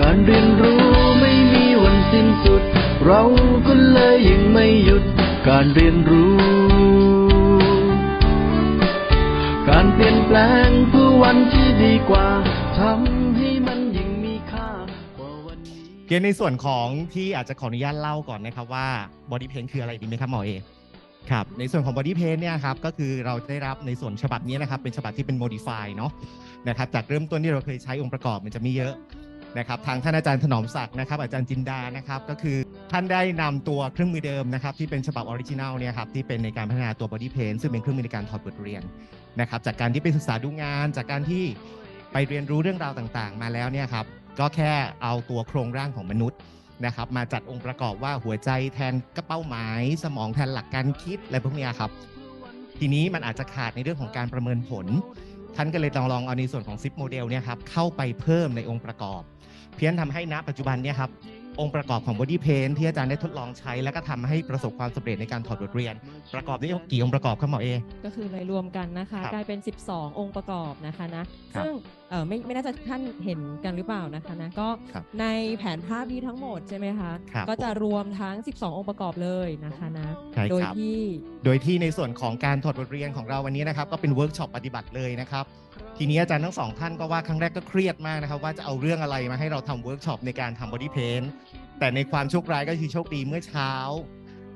การเรียนรู้ไม่มีวันสิ้นสุด เราก็เลยยังไม่หยุดการเรียนรู้ การเปลี่ยนแปลงเพื่อวันที่ดีกว่าทำให้มันยิ่งมีค่าวันนี้เรียนในส่วนของที่อาจจะขออนุญาตเล่าก่อนนะครับว่า body paint คืออะไรดีไหมครับหมอเอครับในส่วนของ body paint เนี่ยครับก็คือเราได้รับในส่วนฉบับนี้นะครับเป็นฉบับที่เป็น modify เนาะนะครับจากเริ่มต้นที่เราเคยใช้องค์ประกอบมันจะมีเยอะ นะครับทางท่านอาจารย์ถนอมศักดิ์นะครับอาจารย์จินดานะครับก็คือท่านได้นำตัวเครื่องมือเดิมนะครับที่เป็นฉบับออริจินัลเนี่ยครับที่เป็นในการพัฒนาตัว body paint ซึ่งเป็นเครื่องมือในการถอดบทเรียนนะครับจากการที่ไปศึกษาดูงาน จากการที่ไปเรียนรู้เรื่องราวต่างๆ มาแล้วเนี่ยครับก็แค่เอาตัวโครงร่างของมนุษย์นะครับมาจัดองค์ประกอบว่าหัวใจแทนกระเป้าหมาย สมองแทนหลักการคิดอะไรพวกนี้ครับ ทีนี้มันอาจจะขาดในเรื่องของการประเมินผล ท่านก็เลยลองลองเอาในส่วนของซิปโมเดลเนี่ยครับเข้าไปเพิ่มในองค์ประกอบ เพี้ยนทำให้ณปัจจุบันเนี่ยครับองค์ประกอบของ Body Paint ที่อาจารย์ได้ทดลองใช้ แล้วก็ทำให้ประสบความสำเร็จในการถอดบทเรียน ประกอบด้วยกี่องค์ประกอบครับหมอเอก็คือเลยรวมกันนะคะครับกลายเป็น 12 องค์ประกอบนะคะนะครับซึ่งเอ่อไม่ไม่น่าจะท่านเห็นกันหรือเปล่านะคะนะก็ครับในแผนภาพนี้ทั้งหมดใช่ไหมคะครับก็จะรวมทั้ง 12 องค์ประกอบเลยนะคะนะใช่โดยครับที่โดยที่ในส่วนของการถอดบทเรียนของเราวันนี้นะครับก็เป็นเวิร์กช็อปปฏิบัติเลยนะครับ ทีนี้อาจารย์ทั้งสองท่านก็ว่าครั้งแรกก็เครียดมากนะครับ ว่าจะเอาเรื่องอะไรมาให้เราทำเวิร์กช็อปในการทำบอดี้เพนแต่ในความโชคร้ายก็คือโชคดีเมื่อเช้า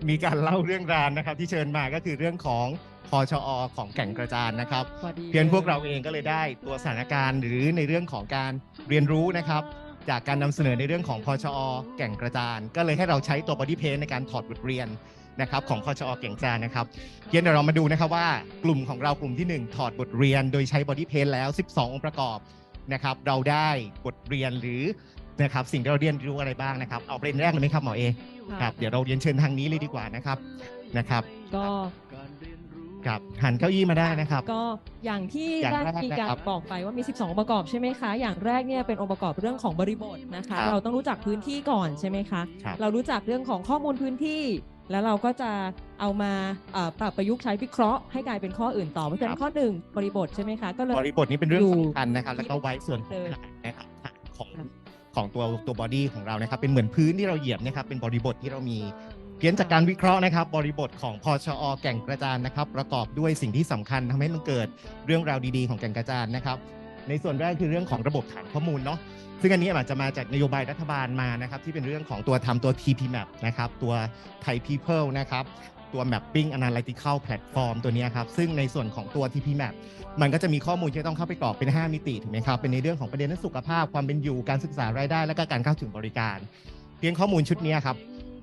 มีการเล่าเรื่องราวนะครับ ที่เชิญมาก็คือเรื่องของพชอของแก่งกระจานนะครับ พอดีเพียงพวกเราเองก็เลยได้ตัวสถานการณ์หรือในเรื่องของการเรียนรู้นะครับ จากการนำเสนอในเรื่องของพชอแก่งกระจานก็เลยให้เราใช้ตัวบอดี้เพนในการถอดบทเรียน นะครับของพชอแก่งกระจานนะครับเพียงเดี๋ยวเรามาดูนะครับว่ากลุ่มของเรากลุ่มที่ 1 ถอดบทเรียนโดยใช้บอดี้เพนแล้ว 12 องค์ประกอบนะครับ เราได้บทเรียนหรือนะครับสิ่งที่เราเรียนรู้อะไรบ้างนะครับ เอาประเด็นแรกเลยไหมครับหมอเอค่ะครับเดี๋ยวเราเรียนเชิญทางนี้เลยดีกว่านะครับนะครับ ก็ครับหันเก้าอี้มาได้นะครับ ก็อย่างที่อย่างได้แรกมีการนะครับบอกไปว่ามี 12 องค์ประกอบใช่ไหมคะ อย่างแรกเนี่ยเป็นองค์ประกอบเรื่องของบริบทนะคะครับเราต้องรู้จักพื้นที่ก่อนใช่ไหมคะครับเรารู้จักเรื่องของข้อมูลพื้นที่ แล้วเราก็จะเอามาเอ่อปรับประยุกต์ใช้วิเคราะห์ให้กลายเป็นข้ออื่นต่อเพราะฉะนั้นข้อหนึ่งบริบทใช่ไหมคะก็เลยบริบทนี้เป็นเรื่องอยู่สำคัญนะครับ แล้วก็ไว้ส่วนของเลยฐานนะครับฐานของค่ะของตัวตัวบอดี้ของเรานะครับ เป็นเหมือนพื้นที่เราเหยียบนะครับ เป็นบริบทที่เรามีเพี้ยนจากการวิเคราะห์นะครับ บริบทของพชอแก่งกระจานนะครับ ประกอบด้วยสิ่งที่สำคัญทำให้มันเกิดเรื่องราวดีๆ ของแก่งกระจานนะครับ ในส่วนแรกคือเรื่องของระบบฐานข้อมูลเนาะ ซึ่งอันนี้อาจจะมาจากนโยบายรัฐบาลมานะครับที่เป็นเรื่องของตัวทำตัว TP Map นะครับตัว Thai People นะครับตัว Mapping Analytical Platform ตัวนี้ครับ ซึ่งในส่วนของตัว TP Map มันก็จะมีข้อมูลที่ต้องเข้าไปกรอกเป็น 5 มิติถูกไหมครับ เป็นในเรื่องของประเด็นเรื่องสุขภาพ ความเป็นอยู่ การศึกษารายได้ และก็การเข้าถึงบริการ เพียงข้อมูลชุดนี้ครับ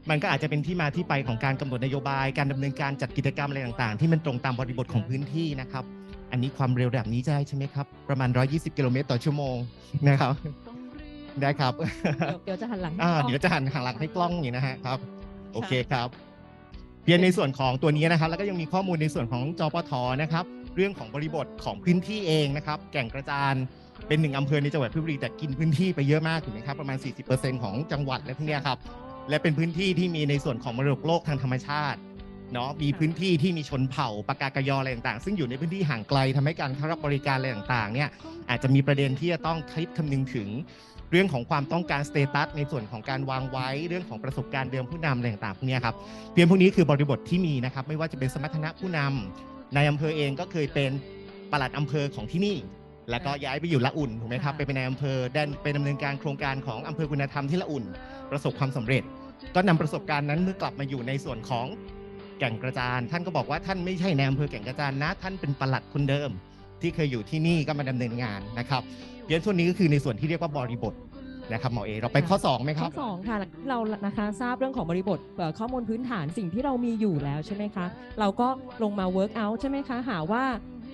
มันก็อาจจะเป็นที่มาที่ไปของการกำหนดนโยบาย การดำเนินการจัดกิจกรรมอะไรต่างๆ ที่มันตรงตามบริบทของพื้นที่นะครับ อันนี้ความเร็วแบบนี้ได้ใช่ไหมครับ ประมาณ 120 กิโลเมตรต่อชั่วโมงนะครับ ได้ครับเดี๋ยวเดี๋ยวจะหันหลังให้อ่ากล้องเดี๋ยวจะหันหันหลังให้กล้องอย่างนี้นะฮะครับ โอเคครับเพียงในส่วนของตัวนี้นะครับ แล้วก็ยังมีข้อมูลในส่วนของจปทนะครับ เรื่องของบริบทของพื้นที่เองนะครับ แก่งกระจานเป็นหนึ่งอำเภอในจังหวัดเพชรบุรีแต่กินพื้นที่ไปเยอะมากถูกไหมครับประมาณ 40%ของจังหวัดและพวกเนี้ยครับและเป็นพื้นที่ที่มีในส่วนของมรดกโลกทางธรรมชาติเนาะมีพื้นที่ที่มีชนเผ่าปากากยออะไรต่างๆ ซึ่งอยู่ในพื้นที่ห่างไกลทำให้การเข้ารับบริการอะไรต่างๆเนี่ยอาจจะมีประเด็นที่จะต้องคิดคำนึงถึง เรื่องของความต้องการสเตตัสในส่วนของการวางไว้เรื่องของประสบการณ์เดิมผู้นำอะไรต่างๆพวกเนี้ยครับเพียงพวกนี้คือบริบทที่มีนะครับ ไม่ว่าจะเป็นสมรรถนะผู้นำในอำเภอเองก็เคยเป็นปลัดอำเภอของที่นี่ แล้วก็ย้ายไปอยู่ละอุ่นถูกไหมครับไปเป็นในายอำเภอได้ไปดำเนินการโครงการของอำเภอคุณธรรมที่ละอุ่น ประสบความสำเร็จ ก็นำประสบการณ์นั้นเมื่อกลับมาอยู่ในส่วนของแก่งกระจาน ท่านก็บอกว่าท่านไม่ใช่ในอำเภอแก่งกระจานนะ ท่านเป็นปลัดคนเดิม ที่เคยอยู่ที่นี่ก็มาดำเนินงานนะครับ เรียนส่วนนี้ก็คือในส่วนที่เรียกว่าบริบทนะครับหมอเอเราไปข้อ2ไหมคข้รัอบสองค่ะเรานะคะทราบเรื่องของบริบทเอ่อข้อมูลพื้นฐานสิ่งที่เรามีอยู่แล้วใช่ไหมคะ เราก็ลงมา work out ใช่ไหมคะ หาว่า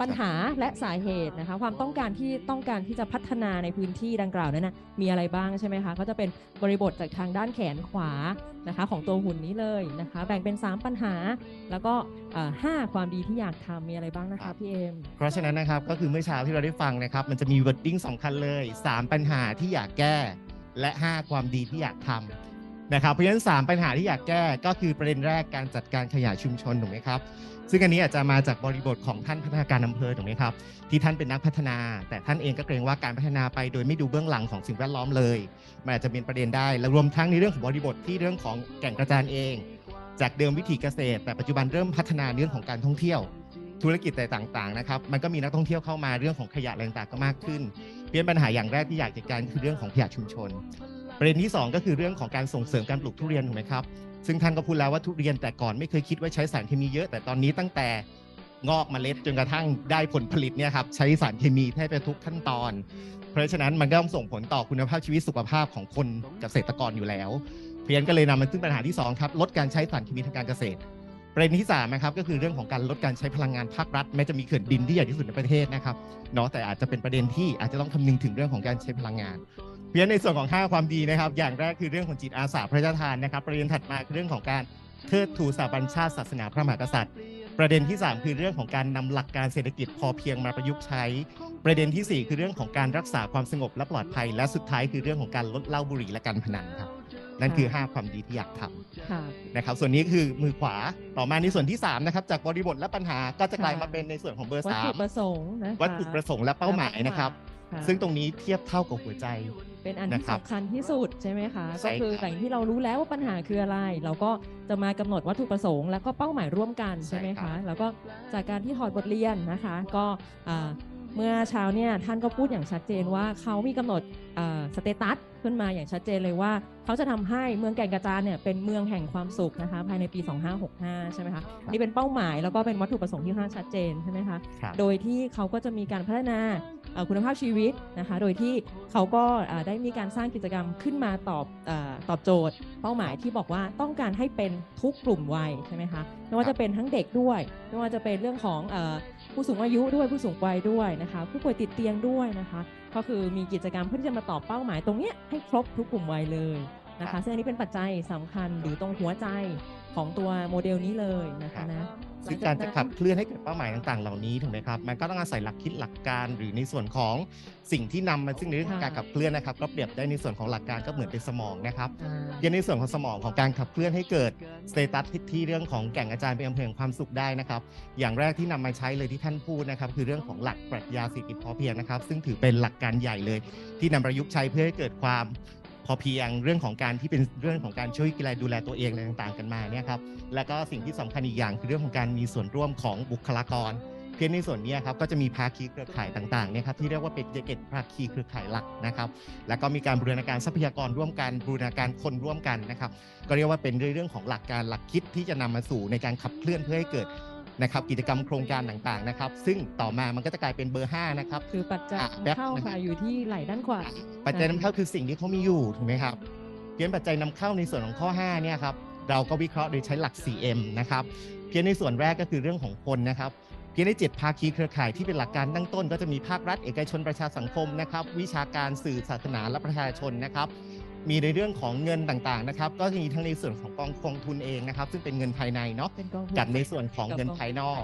ปัญหาและสาเหตุนะคะ ความต้องการที่ต้องการที่จะพัฒนาในพื้นที่ดังกล่าวนั้นนะมีอะไรบ้างใช่ไหมคะ ก็จะเป็นบริบทจากทางด้านแขนขวานะคะ ของตัวหุ่นนี้เลยนะคะ แบ่งเป็น 3 ปัญหา แล้วก็เอ่อห้าความดีที่อยากทำมีอะไรบ้างนะครัคะบพี่เอ็มเพราะฉะนั้นนะครับก็คือเมื่อเช้าที่เราได้ฟังนะครับ มันจะมี wording สำคัญเลย 3 ปัญหาที่อยากแก้ และ 5 ความดีที่อยากทำ นะครับเพราะฉะนั้นสามปัญหาที่อยากแก้ก็คือประเด็นแรกการจัดการขยะชุมชนถูกไหมครับ ซึ่งอันนี้อาจจะมาจากบริบทของท่านพัฒนาการอำเภอถูกไหมครับ ที่ท่านเป็นนักพัฒนา แต่ท่านเองก็เกรงว่าการพัฒนาไปโดยไม่ดูเบื้องหลังของสิ่งแวดล้อมเลยมันอาจจะเป็นประเด็นได้และรวมทั้งในเรื่องของบริบทที่เรื่องของแก่งกระจานเอง จากเดิมวิถีเกษตร แต่ปัจจุบันเริ่มพัฒนาเรื่องของการท่องเที่ยว ธุรกิจแต่ต่างๆนะครับมันก็มีนักท่องเที่ยวเข้ามาเรื่องของขยะอะไรต่างๆก็มากขึ้นเพี้ยนปัญหาอย่างแรกที่อยากจัดการคือเรื่องของขยะชุมชน ประเด็นที่สองก็คือเรื่องของการส่งเสริมการปลูกทุเรียนถูกไหมครับซึ่งท่านก็พูดแล้วว่าทุเรียนแต่ก่อนไม่เคยคิดว่าใช้สารเคมีเยอะ แต่ตอนนี้ตั้งแต่งอกมเมล็ดจนกระทั่งได้ผลผลิตเนี่ยครับใช้สารเคมีแทบจะทุกขั้นตอน เพราะฉะนั้นมันก็ต้องส่งผลต่อคุณภาพชีวิตสุขภาพของคนเกษตรกรอยู่แล้ว เพียนก็เลยนำมาซึ่งปัญหาที่สองครับลดการใช้สารเคมีทางการเกษตร ประเด็นที่สามนะครับก็คือเรื่องของการลดการใช้พลังงานภาครัฐแม้จะมีเขื่อนดินที่ใหญ่ที่สุดในประเทศนะครับเนาะแต่อาจจะเป็นประเด็นที่อาจจะต้องคำนึงถึงเรื่องของการใช้พลังงาน เพียงในส่วนของห้าความดีนะครับ อย่างแรกคือเรื่องของจิตอาสาพระราชทานนะครับ ประเด็นถัดมาคือเรื่องของการเทิดทูสถาบันชาติศาสนาพระมหากษัตริย์ ประเด็นที่ 3 คือเรื่องของการนำหลักการเศรษฐกิจพอเพียงมาประยุกต์ใช้ ประเด็นทีสี่ 4 คือเรื่องของการรักษาความสงบและปลอดภัย และสุดท้ายคือเรื่องของการลดเหล้าบุหรี่และการพนันครับ นั่นคือ 5 ความดีที่อยากทำค่ะนะครับ ส่วนนี้คือมือขวาต่อมาในส่วนที่สามนะครับจากบริบทและปัญหาก็จะกลายมาเป็นในส่วนของเบอร์วัตสาถุมประสงค์นะคะวัตถุประสงค์และเป้าหมายนะครับค่ะซึ่งตรงนี้เทียบเท่ากับหัวใจ เป็นอันนะที่ครับสำคัญที่สุดใช่ไหมคะใช่ก็คือครับหลังที่เรารู้แล้วว่าปัญหาคืออะไร เราก็จะมากำหนดวัตถุประสงค์ แล้วก็เป้าหมายร่วมกันใช่ใช่ไหมครัคะบแล้วก็จากการที่ถอดบทเรียนนะคะ ก็อ่า เมื่อเช้าเนี่ยท่านก็พูดอย่างชัดเจนว่าเขามีกำหนดสเตตัสขึ้นมาอย่างชัดเจนเลยว่า เขาจะทำให้เมืองแก่งกระจานเนี่ยเป็นเมืองแห่งความสุขนะคะภายในปี 2565 ใช่ไหมคะนี่เป็นเป้าหมายแล้วก็เป็นวัตถุประสงค์ที่ค่อนข้างชัดเจนใช่ไหมคะครับโดยที่เขาก็จะมีการพัฒนาเอ่อคุณภาพชีวิตนะคะโดยที่เขาก็เอ่อได้มีการสร้างกิจกรรมขึ้นมาตอบเออตอบโจทย์ เป้าหมายที่บอกว่าต้องการให้เป็นทุกกลุ่มวัยใช่ไหมคะไม่ว่าจะเป็นทั้งเด็กด้วย ไม่ว่าจะเป็นเรื่องของเออ ผู้สูงอายุด้วยผู้สูงวัยด้วยนะคะ ผู้ป่วยติดเตียงด้วยนะคะ ก็คือมีกิจกรรมเพื่อที่จะมาตอบเป้าหมายตรงเนี้ยให้ครบทุกกลุ่มวัยเลย นะครัคะบซึ่งอันนี้เป็นปัจจัยสำคัญหรือตรงหัวใจของตัวโมเดลนี้เลยนะคะนะซึ่งการจะขับเคลื่อนให้เกิดเป้าหมายต่าง ๆ เหล่านี้ถูกไหมครับ มันก็ต้องอาศัยหลักคิดหลักการหรือในส่วนของสิ่งที่นำมาซึ่งในเรื่องของการขับเคลื่อนนะครับ ก็เปรียบได้ในส่วนของหลักการก็เหมือนเป็นสมองนะครับอ่ายังในส่วนของสมองของการขับเคลื่อนให้เกิดสเตตัสที่เรื่องของแก่งอาจารย์เป็นอำเภอแห่งความสุขได้นะครับ อย่างแรกที่นำมาใช้เลยที่ท่านพูดนะครับ คือเรื่องของหลักปรัชญาเศรษฐกิจพอเพียงนะครับ ซึ่งถือเป็นหลักการใหญ่เลย ที่นำประยุกต์ใช้เพื่อให้เกิดความ พอเพียงเรื่องของการที่เป็นเรื่องของการช่วยดูแลดูแลตัวเองอะไรต่างๆ กันมาเนี่ยครับแล้วก็สิ่งที่สำคัญอีกอย่างคือเรื่องของการมีส่วนร่วมของบุคลากร เพียงในส่วนนี้ครับก็จะมีภาคีเครือข่ายต่างๆเนี่ยครับที่เรียกว่าเป็นเกตภาคีเครือข่ายหลักนะครับ แล้วก็มีการบูรณาการทรัพยากรร่วมกันบูรณาการคนร่วมกันนะครับ ก็เรียกว่าเป็นเรื่องของหลักการหลักคิดที่จะนำมาสู่ในการขับเคลื่อนเพื่อให้เกิด นะครับกิจกรรมโครงการต่างๆนะครับ ซึ่งต่อมามันก็จะกลายเป็นเบอร์5นะครับคือปัจจัยอะแป๊บเข้านะครัค่ะบอยู่ที่ไหล่ด้านขวาปัจจัยนำเข้าคือสิ่งที่เขามีอยู่ถูกไหมครับเพียงปัจจัยนำเข้าในส่วนของข้อ5เนี่ยครับเราก็วิเคราะห์โดยใช้หลัก 4M นะครับเพียงในส่วนแรกก็คือเรื่องของคนนะครับเพียงใน7ภาคีเครือข่ายที่เป็นหลักการตั้งต้น ก็จะมีภาครัฐเอกชนประชาสังคมนะครับ วิชาการสื่อศาสนาและประชาชนนะครับ มีในเรื่องของเงินต่างๆนะครับ ก็จะมีทั้งในส่วนของกองกองทุนเองนะครับ ซึ่งเป็นเงินภายในเนาะเป็นกองทุนกับในส่วนของเงินภายนอก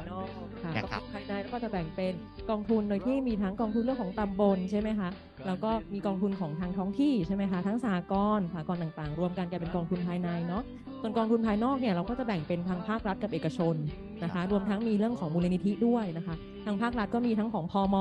ค่ะนะครับกองทุนภายในแล้วก็จะแบ่งเป็นกองทุนโดยที่มีทั้งกองทุนเรื่องของตำบลใช่ไหมคะ แล้วก็มีกองทุนของทางท้องที่ใช่ไหมคะทั้งสหกรณ์สหกรณ์ต่างๆ รวมกันกลายเป็นกองทุนภายในเนาะส่วนกองทุนภายนอกเนี่ยเราก็จะแบ่งเป็นทางภาครัฐกับเอกชนนะคะ รวมทั้งมีเรื่องของมูลนิธิด้วยนะคะ ทางภาครัฐก็มีทั้งของพม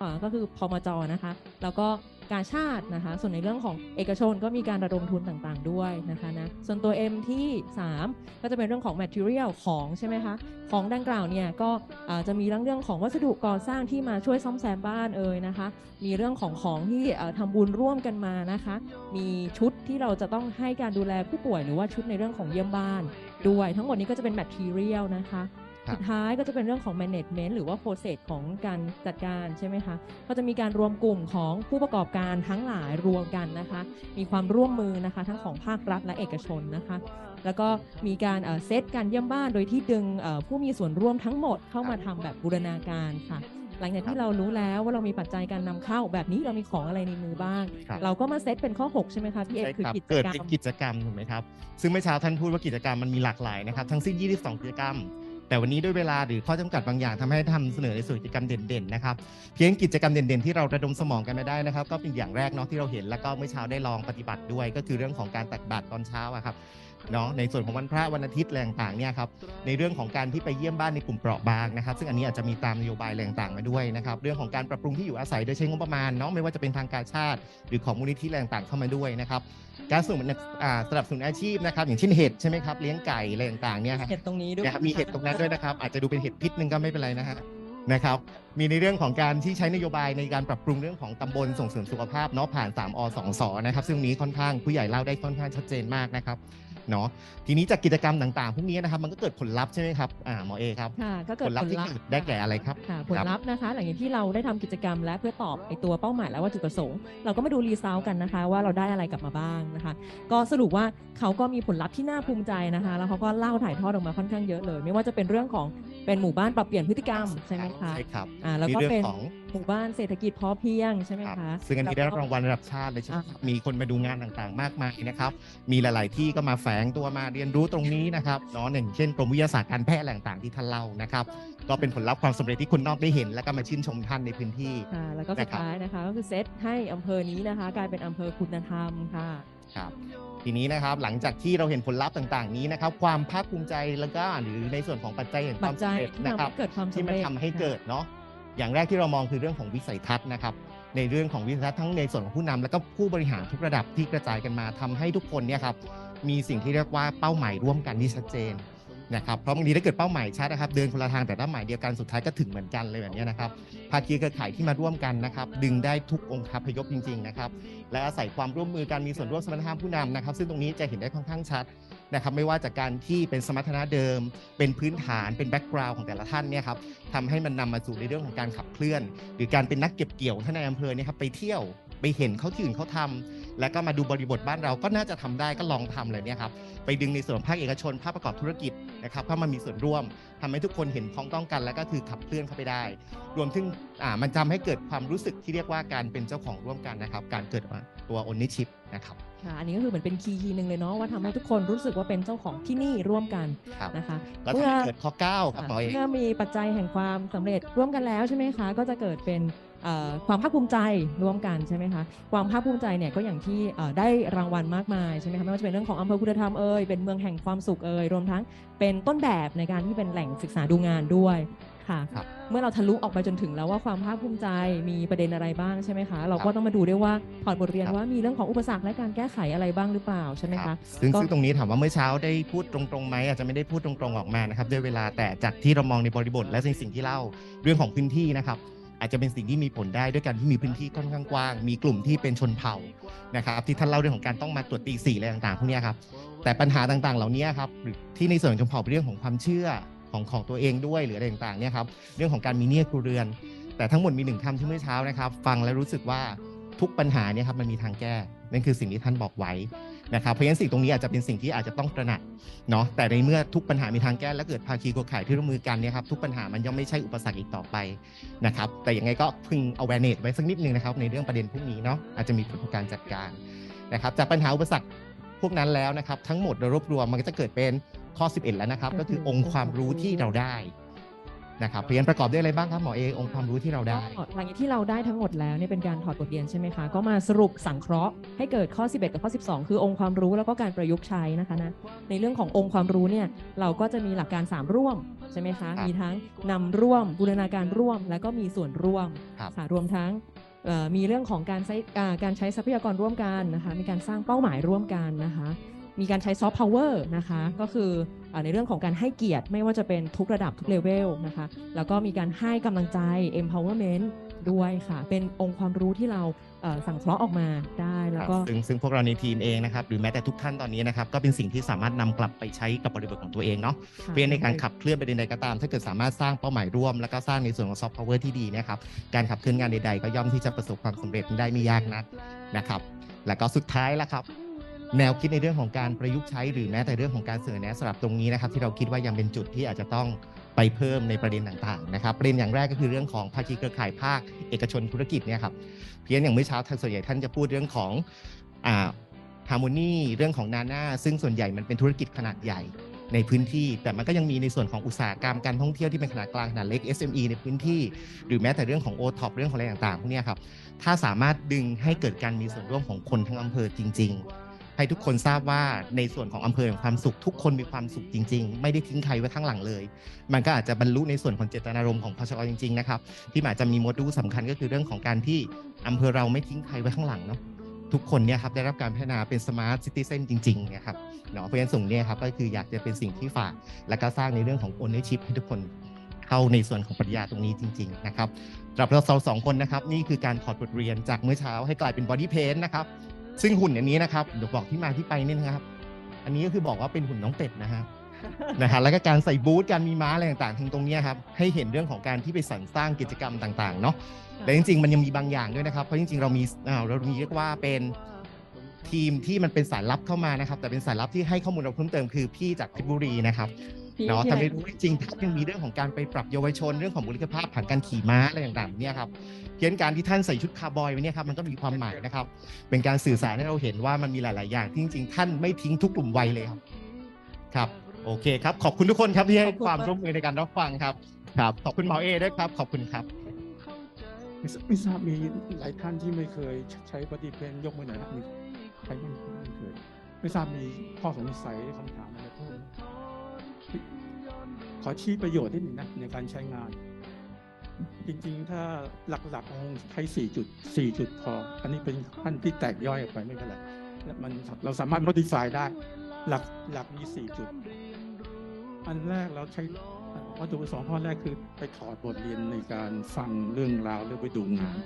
อ่าก็คือพมจนะคะ แล้วก็กาชาตินะคะ ส่วนในเรื่องของเอกชนก็มีการระดมทุนต่างๆด้วยนะคะนะ ส่วนตัว M ที่ 3 ก็จะเป็นเรื่องของ material ของใช่ไหมคะ ของดังกล่าวเนี่ยก็อ่าจะมีเรื่องเรื่องของวัสดุก่อสร้างที่มาช่วยซ่อมแซมบ้านเอ่ยนะคะ มีเรื่องของของที่เอ่อทำบุญร่วมกันมานะคะ มีชุดที่เราจะต้องให้การดูแลผู้ป่วยหรือว่าชุดในเรื่องของเยี่ยมบ้าน ด้วยทั้งหมดนี้ก็จะเป็น material นะคะครับสุดท้ายก็จะเป็นเรื่องของ management หรือว่า process ของการจัดการใช่ไหมคะ ก็จะมีการรวมกลุ่มของผู้ประกอบการทั้งหลายรวมกันนะคะ มีความร่วมมือนะคะ ทั้งของภาครัฐและเอกชนนะคะ แล้วก็มีการเอ่อเซตการเยี่ยมบ้านโดยที่ดึงเอ่อผู้มีส่วนร่วมทั้งหมดเข้ามาทำแบบบูรณาการค่ะ หลังจากที่เรารู้แล้วว่าเรามีปัจจัยการนำเข้า แบบนี้เรามีของอะไรในมือบ้างครับเราก็มาเซตเป็นข้อ 6 ใช่ไหมคะพี่เอกใช่คือครับกิจเกิดกรรเป็นมกิจกรรมถูกไหมครับซึ่งเมื่อเช้าท่านพูดว่ากิจกรรมมันมีหลากหลายนะครับทั้งสิ้น 22 กิจกรรม แต่วันนี้ด้วยเวลาหรือข้อจำกัดบางอย่างทำให้ทำเสนอในส่วนกิจกรรมเด่นๆนะครับเพียงกิจกรรมเด่นๆที่เราระดมสมองกันมาได้นะครับ ก็เป็นอย่างแรกเนาะที่เราเห็นแล้วก็เมื่อเช้าได้ลองปฏิบัติด้วย ก็คือเรื่องของการตักบาตรตอนเช้าอะครับ เนาะในส่วนของวันพระวันอาทิตย์อะไรต่างๆเนี่ยครับในเรื่องของการที่ไปเยี่ยมบ้านในกลุ่มเปราะบางนะครับซึ่งอันนี้อาจจะมีตามนโยบายอะไรต่างๆมาด้วยนะครับเรื่องของการปรับปรุงที่อยู่อาศัยโดยใช้งบประมาณเนาะไม่ว่าจะเป็นทางการชาติ หรือของมูลนิธิอะไรต่างๆเข้ามาด้วยนะครับการสนับสนุนอ่าสนับสนุนอาชีพนะครับอย่างเช่นเห็ดใช่ไหมครับเลี้ยงไก่อะไรต่างๆเนี่ยครับเห็ดตรงนี้ด้วยนะครับมีเห็ดตรงนั้นด้วยนะครับอาจจะดูเป็นเห็ดพิษหนึ่งก็ไม่เป็นไรนะฮะ นะครับ มีในเรื่องของการที่ใช้นโยบายในการปรับปรุงเรื่องของตำบลส่งเสริมสุขภาพเนาะผ่าน 3อ2สนะครับ ซึ่งนี้ค่อนข้างผู้ใหญ่เล่าได้ค่อนข้างชัดเจนมากนะครับเนาะทีนี้จากกิจกรรมต่างๆพวกนี้นะครับมันก็เกิดผลลัพธ์ใช่ไหมครับอ่าหมอเอครับค่ะก็เกิผดลลัพธ์ที่เกิดได้แก่อะไรครับค่ะผลลัพธ์นะคะ หลังจากที่เราได้ทำกิจกรรม และเพื่อตอบไอตัวเป้าหมายและวัตถุประสงค์ เราก็มาดูรีซาวกันนะคะ ว่าเราได้อะไรกลับมาบ้างนะคะ ก็สรุปว่าเขาก็มีผลลัพธ์ที่น่าภูมิใจนะคะ แล้วเขาก็เล่าถ่ายทอดออกมาค่อนข้างเยอะเลย ไม่ว่าจะเป็นเรื่องของเป็นหมู่บ้านปรับเปลี่ยนพฤติกรรมใช่ไหมคะใช่ครับอ่าแล้วมีก็เรื่องเป็นของ หมู่บ้านเศรษฐกิจพอเพียงใช่ไหมครับคะซึ่งอันนี้ได้แล้วรับก็รางวัลระดับชาติเลยใช่ไหมอ่าครับมีคนมาดูงานต่างๆ มากมายนะครับ มีหลาย ๆ ที่ก็มาแฝงตัวมาเรียนรู้ตรงนี้นะครับเนาะอย่างเช่นกรมวิทยาศาสตร์การแพทย์อะไรต่างๆที่ท่านเล่านะครับ ก็เป็นผลลัพธ์ความสำเร็จที่คนนอกได้เห็น แล้วก็มาชื่นชมท่านในพื้นที่ค่ะแล้วก็สุดนะครับ ท้ายนะคะ ก็คือเซตให้อำเภอนี้นะคะ กลายเป็นอำเภอคุณธรรมค่ะ ครับทีนี้นะครับหลังจากที่เราเห็นผลลัพธ์ต่างๆ นี้นะครับ ความภาคภูมิใจแล้วก็หรือในส่วนของปัจจัยแห่งคปัวาจมจัสำยเร็จที่นะทำครับให้เกิดความที่สำมันเร็จทำให้เกิดเนาะอย่างแรกที่เรามองคือเรื่องของวิสัยทัศน์นะครับ ในเรื่องของวิสัยทัศน์ทั้งในส่วนของผู้นำแล้วก็ผู้บริหารทุกระดับที่กระจายกันมาทำให้ทุกคนเนี่ยครับมีสิ่งที่เรียกว่าเป้าหมายร่วมกันที่ชัดเจน นะครับเพราะบางทีถ้าเกิดเป้าหมายชัดนะครับเดินคนละทางแต่เป้าหมายเดียวกันสุดท้ายก็ถึงเหมือนกันเลยแบบนี้นะครับภาคีเครือข่ายที่มาร่วมกันนะครับ ดึงได้ทุกองค์คาพยพจริงๆนะครับและอาศัยความร่วมมือการมีส่วนร่วมสมรรถนะผู้นำนะครับ ซึ่งตรงนี้จะเห็นได้ค่อนข้างชัดนะครับไม่ว่าจากการที่เป็นสมรรถนะเดิม เป็นพื้นฐานเป็นแบ็กกราวน์ของแต่ละท่านเนี่ยครับทำให้มันนำมาสู่ในเรื่องของการขับเคลื่อน หรือการเป็นนักเก็บเกี่ยวท่านในอำเภอเนี่ยครับไปเที่ยวไปเห็นเขาที่อื่นเขาทำ แล้วก็มาดูบริบทบ้านเราก็น่าจะทำได้ก็ลองทำเลยเนี่ยครับไปดึงในส่วนของภาคเอกชนภาคประกอบธุรกิจนะครับเข้ามามีส่วนร่วมทำให้ทุกคนเห็นพ้องต้องกัน แล้วก็คือขับเคลื่อนเข้าไปได้ รวมถึงอ่ามันทำให้เกิดความรู้สึกที่เรียกว่าการเป็นเจ้าของร่วมกันนะครับ การเกิดตัว ownership นะครับค่ะอันนี้ก็คือเหมือนเป็นคีย์คีย์หนึ่งเลยเนาะว่าทำให้ทุกคนรู้สึกว่าเป็นเจ้าของที่นี่ร่วมกันครับนะคะก็ทำให้เกิดข้อ9ครับหมอเอกเมื่อมีปัจจัยแห่งความสำเร็จร่วมกันแล้วใช่ไหมคะ ก็จะเกิดเป็นเอ่อ ความภาคภูมิใจร่วมกันใช่ไหมคะความภาคภูมิใจเนี่ยก็อย่างที่เอ่อได้รางวัลมากมายใช่ไหมคะไม่ว่าจะเป็นเรื่องของอำเภอคุณธรรมเอ่ยเป็นเมืองแห่งความสุขเอ่ยรวมทั้งเป็นต้นแบบในการที่เป็นแหล่งศึกษาดูงานด้วยค่ะครับเมื่อเราทะลุออกไปจนถึงแล้วว่าความภาคภูมิใจมีประเด็นอะไรบ้างใช่ไหมคะ เราก็ต้องมาดูด้วยว่าถอดบทเรียนครับว่ามีเรื่องของอุปสรรคและการแก้ไขอะไรบ้างหรือเปล่าใช่ไหมครัคะบซึ่งก็ซึ่งตรงนี้ถามว่าเมื่อเช้าได้พูดตรงๆไหมอาจจะไม่ได้พูดตรงๆออกมานะครับด้วยเวลาแต่จากที่เรามองในบริบทและในสิ่งที่เล่าเรื่องของพื้นที่นะครับ อาจจะเป็นสิ่งที่มีผลได้ด้วยการที่มีพื้นที่ค่อนข้างกว้าง มีกลุ่มที่เป็นชนเผ่านะครับ ที่ท่านเล่าเรื่องของการต้องมาตรวจตีสีอะไรต่างๆพวกนี้ครับแต่ปัญหาต่างๆ เหล่านี้ครับหรือที่ในส่วนของชนเผ่าเป็นเรื่องของความเชื่อของของตัวเองด้วยหรืออะไรต่างๆเนี่ยครับเรื่องของการมีเนี่ยครัวเรือน แต่ทั้งหมดมีหนึ่งคำที่เมื่อเช้านะครับ ฟังแล้วรู้สึกว่าทุกปัญหาเนี่ยครับมันมีทางแก้นั่นคือสิ่งที่ท่านบอกไว้ นะครับเพราะฉะนั้นสิ่งตรงนี้อาจจะเป็นสิ่งที่อาจจะต้องตระหนักเนาะแต่ในเมื่อทุกปัญหามีทางแก้และเกิดภาคีเครือข่ายที่ร่วมมือกันเนี่ยครับทุกปัญหามันย่อมไม่ใช่อุปสรรคอีกต่อไปนะครับแต่ยังไงก็พึง awareness ไว้สักนิดนึงนะครับในเรื่องประเด็นพวกนี้เนาะอาจจะมีผลของการจัดการนะครับจากปัญหาอุปสรรคพวกนั้นแล้วนะครับทั้งหมดโดยรวบรวมมันก็จะเกิดเป็นข้อ 11 แล้วนะครับ ก็คือองค์ความรู้ที่เราได้ นะครับเพราะฉะนั้นประกอบด้วยอะไรบ้างครับหมอเอองค์ความรู้ที่เราได้ ก็หลังจากที่เราได้ทั้งหมดแล้วเนี่ยเป็นการถอดบทเรียนใช่ไหมคะ ก็มาสรุปสังเคราะห์ให้เกิดข้อ 11 กับข้อ 12 คือองค์ความรู้แล้วก็การประยุกต์ใช้นะคะนะในเรื่องขององค์ความรู้เนี่ยเราก็จะมีหลักการ 3 ร่วมใช่ไหมคะครับมีทั้งนำร่วมบูรณาการร่วม แล้วก็มีส่วนร่วมครับ ค่ะรวมทั้งเอ่อมีเรื่องของการใช้อ่าการใช้ทรัพยากรร่วมกันนะคะมีการสร้างเป้าหมายร่วมกันนะคะ มีการใช้ซอฟต์พาวเวอร์นะคะก็คืออาในเรื่องของการให้เกียรติไม่ว่าจะเป็นทุกระดับทุกเลเวลนะคะแล้วก็มีการให้กำลังใจ empowerment ด้วยค่ะ เป็นองค์ความรู้ที่เราเอ่อสั่งเคราะห์ออกมาได้แล้วก็ซึ่งซึ่งพวกเราในทีมเองนะครับหรือแม้แต่ทุกท่านตอนนี้นะครับก็เป็นสิ่งที่สามารถนำกลับไปใช้กับบริบทของตัวเองเนาะค่ะเพื่อในการขับเคลื่อนไปใดๆก็ตาม ถ้าเกิดสามารถสร้างเป้าหมายร่วม แล้วก็สร้างในส่วนของซอฟต์พาวเวอร์ที่ดีเนะครับการขับเคลื่อนงานใดๆ ก็ย่อมที่จะประสบความสำเร็จได้ไม่ยากนักนะครับ แล้วก็สุดท้ายละครับ แนวคิดในเรื่องของการประยุกต์ใช้หรือแม้แต่เรื่องของการเสนอแนะสำหรับตรงนี้นะครับที่เราคิดว่ายังเป็นจุดที่อาจจะต้องไปเพิ่มในประเด็นต่างๆนะครับประเด็นอย่างแรกก็คือเรื่องของภาคีเครือข่ายภาคเอกชนธุรกิจเนี่ยครับเพียงอย่างเมื่อเช้าทางส่วนใหญ่ท่านจะพูดเรื่องของอ่าฮาร์โมนีเรื่องของนาน่าซึ่งส่วนใหญ่มันเป็นธุรกิจขนาดใหญ่ในพื้นที่ แต่มันก็ยังมีในส่วนของอุตสาหกรรมการท่องเที่ยวที่เป็นขนาดกลางขนาดเล็ก SME ในพื้นที่ หรือแม้แต่เรื่องของ o t o p เรื่องของอะไรต่างๆพวกนี้ครับถ้าสามารถดึงให้เกิดการมีส่วนร่วมของคนทั้งอำเภอจริง ๆ ให้ทุกคนทราบว่าในส่วนของอำเภอแห่งความสุข ทุกคนมีความสุขจริง ๆ ไม่ได้ทิ้งใครไว้ข้างหลังเลย มันก็อาจจะบรรลุในส่วนของเจตนารมณ์ของพชรจริงๆนะครับที่อาจจะมีโมดูลสำคัญก็คือเรื่องของการที่อำเภอเราไม่ทิ้งใครไว้ข้างหลังเนาะทุกคนเนี่ยครับได้รับการพัฒนาเป็นสมาร์ทซิตี้เซนจริงๆนะครับเนาะเพราะฉะนั้นส่งเนี่ยครับก็คืออยากจะเป็นสิ่งที่ฝาก และก็สร้างในเรื่องของ ownership ให้ทุกคนเข้าในส่วนของปริญญาตรงนี้จริง ๆ นะครับสำหรับเราสองคนนะครับ นี่คือการถอดบทเรียนจากเมื่อเช้าให้กลายเป็น body paint นะครับ ซึ่งหุ่นอันนี้นะครับเดี๋ยวบอกที่มาที่ไปนี่นะครับ อันนี้ก็คือบอกว่าเป็นหุ่นน้องเป็ดนะฮะนะฮะแล้วก็การใส่บูทการมีม้าอะไรต่างๆทั้งตรงเนี้ยครับให้เห็นเรื่องของการที่ไปสรรสร้างกิจกรรมต่างๆเนาะและจริงๆมันยังมีบางอย่างด้วยนะครับเพราะจริงๆเรามีอ่าเรามีเรียกว่าเป็นทีมที่มันเป็นสายลับเข้ามานะครับ แต่เป็นสายลับที่ให้ข้อมูลเราเพิ่มเติมคือพี่จากเพชรบุรีนะครับพี่ เนาะพี่แต่อะไรไม่รู้จริงๆยังมีเรื่องของการไปปรับเยาวชนเรื่องของบุคลิกภาพผ่านการขี่ม้าอะไรต่างๆเนี่ยครับเพี้ยนการที่ท่านใส่ชุดคาร์บอยไว้เนี่ยครับมันก็มีความหมายนะครับ เป็นการสื่อสารให้เราเห็นว่ามันมีหลาย ๆ อย่างที่จริง ๆ ท่านไม่ทิ้งทุกกลุ่มวัยเลยครับครับโอเคครับขอบคุณทุกคนครับที่ให้ความร่วมมือในการรับฟังครับครับ ขอบคุณหมอเอด้วยครับ ขอบคุณครับไม่ทราไม่ทราบมีหลายท่านที่ไม่เคยใช้ปฏิเพนยกมือหน่อยนะมีใครไม่ไม่เคยไม่ทราบมีข้อสงสัยคำถามอะไรเพิ่ม ขอชี้ประโยชน์นิดหนึ่งนะในการใช้งาน จริงๆ ถ้าหลักๆคงใช้สี่จุดสี่จุดพอ อันนี้เป็นขั้นที่แตกย่อยออกไปไม่เป็นไรและมันเราสามารถ modify ได้ หลักหลักมีสี่จุด อันแรกเราใช้วัตถุประสงค์ข้อแรกคือไปถอดบทเรียนในการฟังเรื่องราวหรือไปดูงาน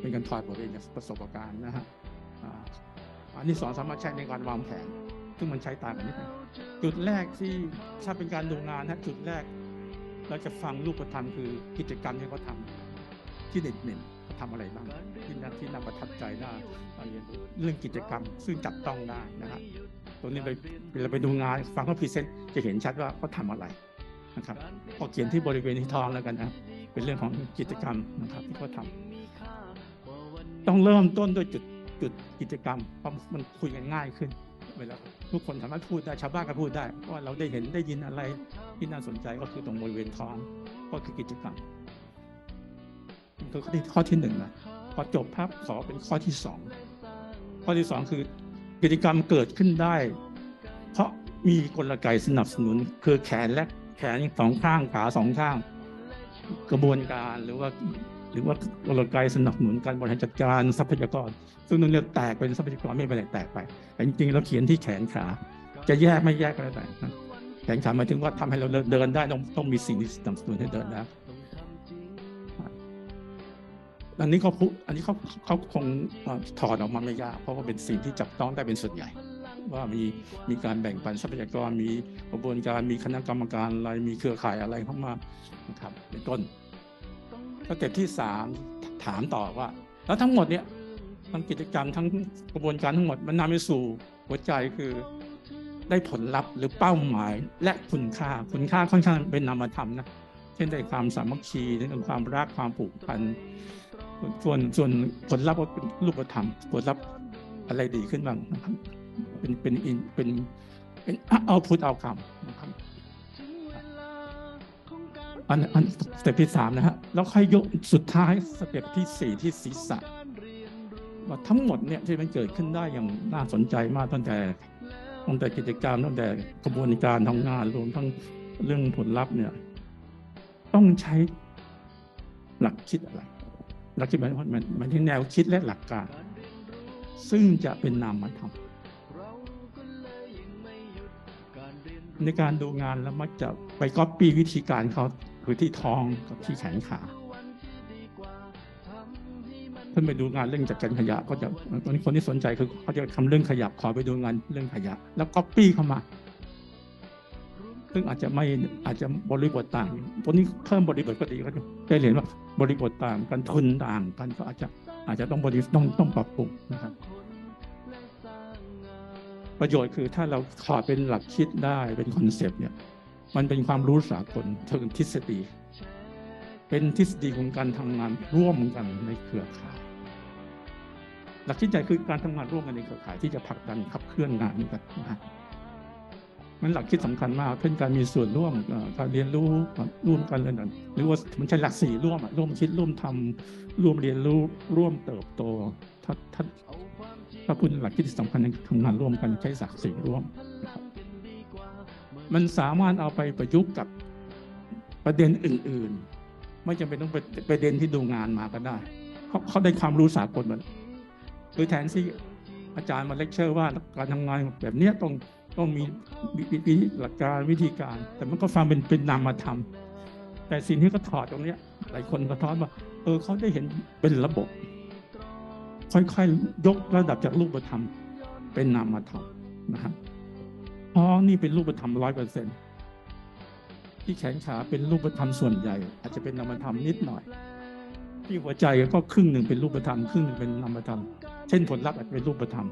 เป็นการถอดบทเรียนจากประสบการณ์นะฮะอันที่สองสามารถใช้ในการวางแผน ซึ่งมันใช้ต่างกันนิดหนึงจุดแรกที่ถ้าเป็นการดูงานนะจุดแรก เราจะฟังรูปธรรมคือกิจกรรมที่เขาทำที่เด่นๆเขาทำอะไรบ้างที่น่าที่น่าประทับใจน่าเรียนรู้เรื่องกิจกรรมซึ่งจับต้องได้นะฮะตรงนี้ไปเราไปดูงานฟังเขาพรีเซนต์จะเห็นชัดว่าเขาทำอะไรนะครับพอเขียนที่บริเวณที่ท้องแล้วกันนะเป็นเรื่องของกิจกรรมนะครับที่เขาทำต้องเริ่มต้นด้วยจุดจุดกิจกรรมเพราะมันคุยกันง่ายขึ้น เวลาทุกคนสามารถพูดได้ชาวบ้านก็พูดได้ว่าเราได้เห็นได้ยินอะไรที่น่าสนใจก็คือตรงบริเวณท้องก็คือกิจกรรมนี่คือข้อที่ข้อที่หนึ่งนะพอจบภาพขอเป็นข้อที่สองข้อที่สองคือกิจกรรมเกิดขึ้นได้ เพราะมีกลไกสนับสนุน คือแขนและแขนสองข้างขาสองข้าง กระบวนการหรือว่า หรือว่ากลไกสนับสนุนการบริหารจัดการทรัพยากร ซึ่งตรงนี้แตกเป็นทรัพยากรไม่เป็นไรแตกไป แต่จริงๆเราเขียนที่แขนขา จะแยกไม่แยกก็แล้วแต่แขนขาหมายถึงว่าทำให้เราเดินได้ต้องต้องมีสิ่งที่สนับสนุนให้เดินได้อันนี้เขาพูดอันนี้เขาเขาคงถอดออกมาไม่ยาก เพราะว่าเป็นสิ่งที่จับต้องได้เป็นส่วนใหญ่ ว่ามีมีการแบ่งปันทรัพยากรมีกระบวนการมีคณะกรรมการอะไรมีเครือข่ายอะไรเข้ามานะครับเป็นต้น สเต็ปที่สามถามต่อว่า แล้วทั้งหมดเนี่ยทั้งกิจกรรมทั้งกระบวนการทั้งหมดมันนำไปสู่หัวใจคือได้ผลลัพธ์หรือเป้าหมายและคุณค่าคุณค่าค่อนข้างเป็นนามธรรมนะเช่นได้ความสามัคคีเรื่องความรักความผูกพันส่วนส่วนผลลัพธ์ก็เป็นรูปธรรม ผลลัพธ์อะไรดีขึ้นบ้างนะครับ เป็นเป็นอินเป็นเป็นเอาพุทเอาคำนะครับ อันอันสเต็ปที่สามนะฮะแล้วค่อยยกสุดท้ายสเต็ปที่สี่ที่ศีรษะว่าทั้งหมดเนี่ยที่มันเกิดขึ้นได้อย่างน่าสนใจมากตั้งแต่ตั้งแต่กิจกรรมตั้งแต่กระบวนการทำงานรวมทั้งเรื่องผลลัพธ์เนี่ย ต้องใช้หลักคิดอะไรหลักคิดหมายมันมายถึงแนวคิดและหลักการ ซึ่งจะเป็นนามธรรมในการดูงานแล้วมักจะไปก๊อปปี้วิธีการเขา คือที่ท้องกับที่แขนขาท่านไปดูงานเรื่องจัดการขยะ ก็จะตอนนี้คนที่สนใจคือเขาจะทำเรื่องขยะขอไปดูงานเรื่องขยะ แล้วก๊อปปี้เข้ามาซึ่งอาจจะไม่อาจจะบริบทต่างตัวนี้เพิ่มบริบทก็ดีก็ได้เห็นว่าบริบทต่างกันทุนต่างกันก็อาจจะอาจจะต้องบริต้องต้องปรับปรุงนะครับ ประโยชน์คือถ้าเราถอเป็นหลักคิดได้เป็นคอนเซปต์เนี่ย มันเป็นความรู้สากลเชิงทฤษฎี เป็นทฤษฎีของการทำงานร่วมกันในเครือข่าย หลักคิดใหญ่คือการทำงานร่วมกันในเครือข่ายที่จะผลักดันขับเคลื่อนงานกันนะฮะมันหลักคิดสำคัญมากเช่นการมีส่วนร่วมการเรียนรู้ร่วมกันเลยนะหรือว่ามันใช่หลักสี่ร่วมร่วมคิดร่วมทำร่วมเรียนรู้ร่วมเติบโตถ้าถ้าถ้าพูดหลักคิดที่สำคัญในทำงานร่วมกันใช้หลักสี่ร่วมนะครับ มันสามารถเอาไปประยุกต์กับประเด็นอื่น ๆ ไม่จำเป็นต้องเป็นประเด็นที่ดูงานมาก็ได้เขาเขาได้ความรู้สากลหมดคือแทนที่อาจารย์มาเลคเชอร์ว่าการทำงานแบบเนี้ยต้องต้องมีวิหลักการวิธีการ แต่มันก็ฟังเป็นเป็นนามธรรมแต่สิ่งที่เขาถอดตรงเนี้ยหลายคนก็ท้อนว่า เออเขาได้เห็นเป็นระบบ ค่อยๆยกระดับจากรูปธรรมเป็นนามธรรมนะฮะท้ องนี่เป็นรูปธรรมร้อยเปอร์เซ็นที่แขนขาเป็นรูปธรรมส่วนใหญ่ อาจจะเป็นนามธรรมนิดหน่อย ที่หัวใจก็ครึ่งหนึ่งเป็นรูปธรรมครึ่งหนึ่งเป็นนามธรรม เช่นผลลัพธ์อาจจะเป็นรูปธรรม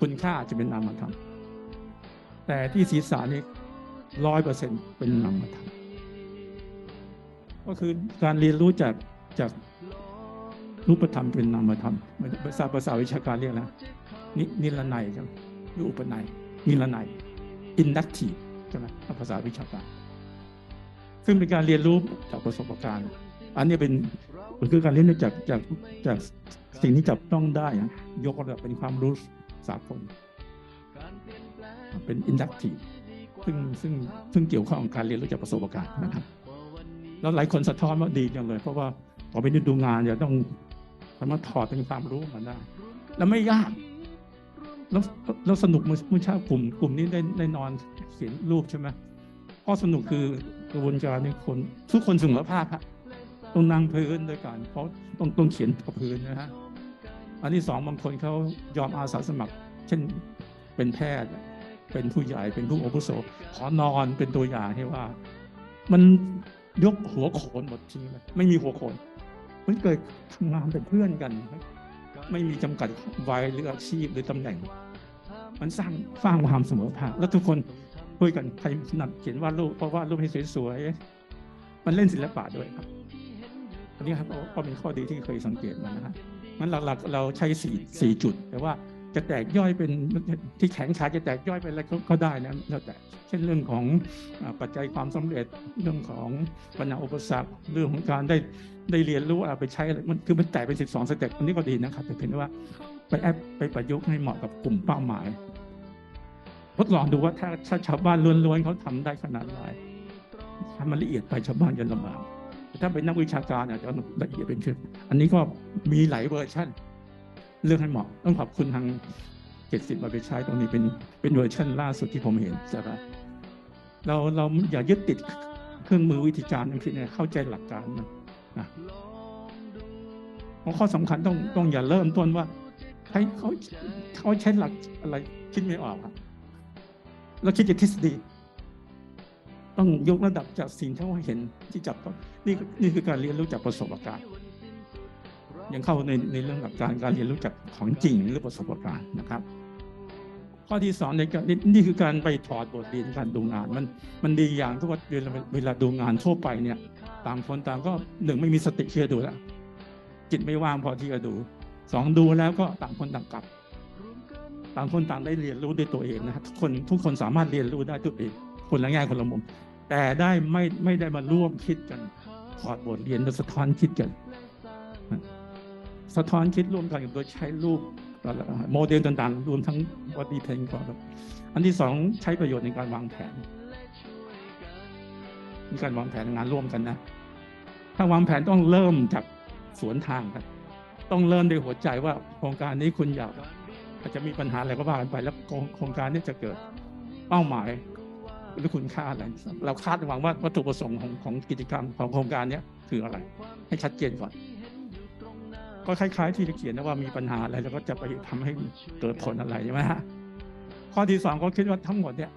คุณค่าอาจจะเป็นนามธรรม แต่ที่ศีรษะนี่ร้อยเปอร์เซ็นเป็นนามธรรม ก็คือการเรียนรู้จากจากรูปธรรมเป็นนามธรรมภาษาภาษาวิชาการเรียกนะนินิรนัยใช่ไหมหรืออุปนัยนิรนัย inductive ใช่ไหมภาษาวิชาการ ซึ่งเป็นการเรียนรู้จากประสบการณ์ อันนี้เป็นมันคือการเรียนรู้จากจากจากสิ่งที่จับต้องได้อะยกระดับเป็นความรู้สากลเป็น inductive ซึ่งซึ่งซึ่งเกี่ยวข้องกับการเรียนรู้จากประสบการณ์นะครับ แล้วหลายคนสะท้อนว่าดีจังเลย เพราะว่าพอไปดูงานจะต้องสามารถถอดเป็นความรู้มาได้ แล้วไม่ยาก แล้วแล้วสนุกเมื่อเช้ากลุ่มกลุ่มนี้ได้ได้นอนเขียนรูปใช่ไหมข้อสนุกคือกระบวนการในคนทุกคนสมอภาคครับต้องนั่งพื้นด้วยกันเพราะต้องต้องเขียนกับพื้นนะฮะอันที่สองบางคนเขายอมอาสาสมัคร เช่นเป็นแพทย์ เป็นผู้ใหญ่เป็นผู้อาวุโสขอนอนเป็นตัวอย่างให้ว่า มันยกหัวโขนหมดทีเลยไม่มีหัวโขนมันเกิดทำงานเป็นเพื่อนกัน ไม่มีจำกัดวัยหรืออาชีพหรือตำแหน่ง มันสร้างสร้างความเสมอภาคแล้วทุกคนคุยกันใครถนัดเขียนวาดรูปเพราะวาดรูปให้สวยๆมันเล่นศิลปะด้วยครับอันนี้ครับก็เป็นข้อดีที่เคยสังเกตมานะฮะมันหลักๆเราใช้สี่สี่จุด แต่ว่า จะแตกย่อยเป็นที่แข็งขาจะแตกย่อยเป็นอะไรก็ได้นะแล้วแต่เช่นเรื่องของปัจจัยความสำเร็จเรื่องของปัญหาอุปสรรคเรื่องของการได้ได้เรียนรู้เอาไปใช้อะไรมันคือมันแตกเป็นสิบสองสเต็ปอันนี้ก็ดีนะครับแต่เพียงว่าไปแอปไปประยุกต์ให้เหมาะกับกลุ่มเป้าหมายทดลองดูว่าถ้าถ้าชาวบ้านล้วนๆเขาทำได้ขนาดไหนถ้ามันละเอียดไปชาวบ้านจะลำบากแต่ถ้าเป็นนักวิชาการอาจจะละเอียดเป็นขึ้นอันนี้ก็มีหลายเวอร์ชัน เลือกให้เหมาะ ต้องขอบคุณทางเจ็ดสิบมาไปใช้ตรงนี้เป็นเป็นเวอร์ชันล่าสุดที่ผมเห็นใช่ปะเราเราอย่ายึดติดเครื่องมือวิธีการทั้งสิ้นเนี่ยเข้าใจหลักการมันนะข้อสำคัญต้องต้องอย่าเริ่มต้นว่าใช้เขาเขาใช้หลักอะไรคิดไม่ออกอะเราคิดจากทฤษฎีต้องยกระดับจากสิ่งที่เขาเห็นที่จับต้องนี่นี่คือการเรียนรู้จากประสบการณ์ ยังเข้าในในเรื่องหลักการการเรียนรู้จากของจริงหรือประสบการณ์นะครับ ข้อที่สองในการนี่คือการไปถอดบทเรียนการดูงาน มันมันดีอย่างที่ว่าเวลาเวลาดูงานทั่วไปเนี่ยต่างคนต่างก็หนึ่งไม่มีสติเชื่อดูแล้วจิตไม่ว่างพอที่จะดูสองดูแล้วก็ต่างคนต่างกลับ ต่างคนต่างได้เรียนรู้ด้วยตัวเองนะครับทุกคนทุกคนสามารถเรียนรู้ได้ตัวเองคนละแง่คนละมุมแต่ได้ไม่ไม่ได้มาร่วมคิดกันถอดบทเรียนและสะท้อนคิดกัน สะท้อนคิดร่วมกันโดยใช้รูปโมเดลต่างๆ รวมทั้งบอดี้เพลงก่อนครับ อันที่สองใช้ประโยชน์ในการวางแผน มีการวางแผนงานร่วมกันนะ ถ้าวางแผนต้องเริ่มจากสวนทางกัน ต้องเริ่มด้วยหัวใจว่าโครงการนี้คุณอยากอาจจะมีปัญหาอะไรก็ว่ากันไป แล้วโครงการนี้จะเกิดเป้าหมายหรือคุณค่าอะไร เราคาดหวังว่าวัตถุประสงค์ของของกิจกรรมของโครงการนี้คืออะไร ให้ชัดเจนก่อน ก็คล้าย ๆ ที่จะเขียนนะว่ามีปัญหาอะไรแล้วก็จะไปทำให้เกิดผลอะไรใช่ไหมฮะข้อที่สองก็คิดว่าทั้งหมดเนี่ย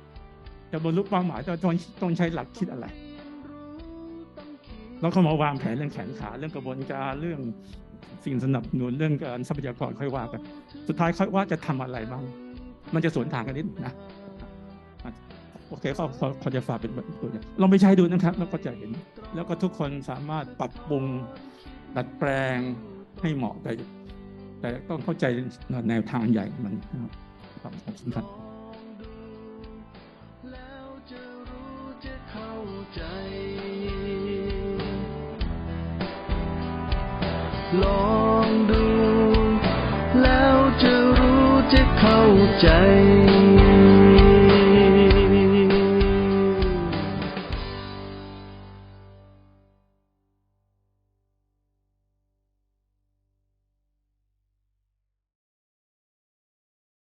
จะบรรลุเป้าหมายต้องต้องใช้หลักคิดอะไรแล้วก็มาวางแผนเรื่องแขนขาเรื่องกระบวนการเรื่องสิ่งสนับสนุนเรื่องการทรัพยากรค่อยว่ากันสุดท้ายค่อยว่าจะทำอะไรบ้างมันจะสวนทางกันนิดนะโอเคก็ขอจะฝากเป็นตัวอย่างลองไปใช้ดูนะครับ แล้วก็จะเห็น แล้วก็ทุกคนสามารถปรับปรุงดัดแปลง ให้เหมาะแต่แต่ต้องเข้าใจแนวทางใหญ่มันครับสำคัญลองดู แล้วจะรู้จะเข้าใจ